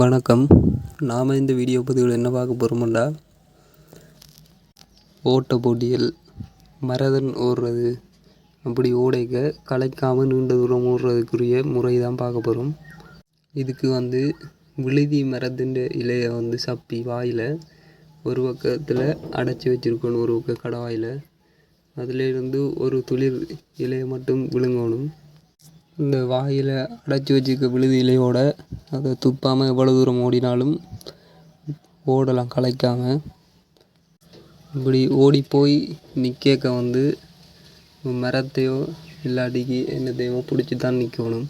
வணக்கம். நாம் இந்த வீடியோ பதிவில் என்ன பார்க்க போகிறோம்டா ஓட்ட போட்டியில் மரதன் ஓடுறது. அப்படி ஓடைக்க கலைக்காமல் நீண்ட தூரம் ஓடுறதுக்குரிய முறை தான் பார்க்க போகிறோம் இதுக்கு வந்து விழுதி மரத்தின் இலையை வந்து சப்பி வாயில் ஒரு பக்கத்தில் அடைச்சி வச்சுருக்கணும் ஒரு பக்கம் கடவாயில் அதிலேருந்து ஒரு துளிர் இலையை மட்டும் விழுங்கணும். இந்த வாயில் அடைச்சி வச்சுருக்க விழுதி இலையோட அதை துப்பாமல் எவ்வளோ தூரம் ஓடினாலும் ஓடலாம் களைக்காமல் இப்படி ஓடி போய் நிற்கக்க வந்து மரத்தையோ இல்லாட்டிக்கு என்னத்தையோ பிடிச்சி தான் நிற்கணும்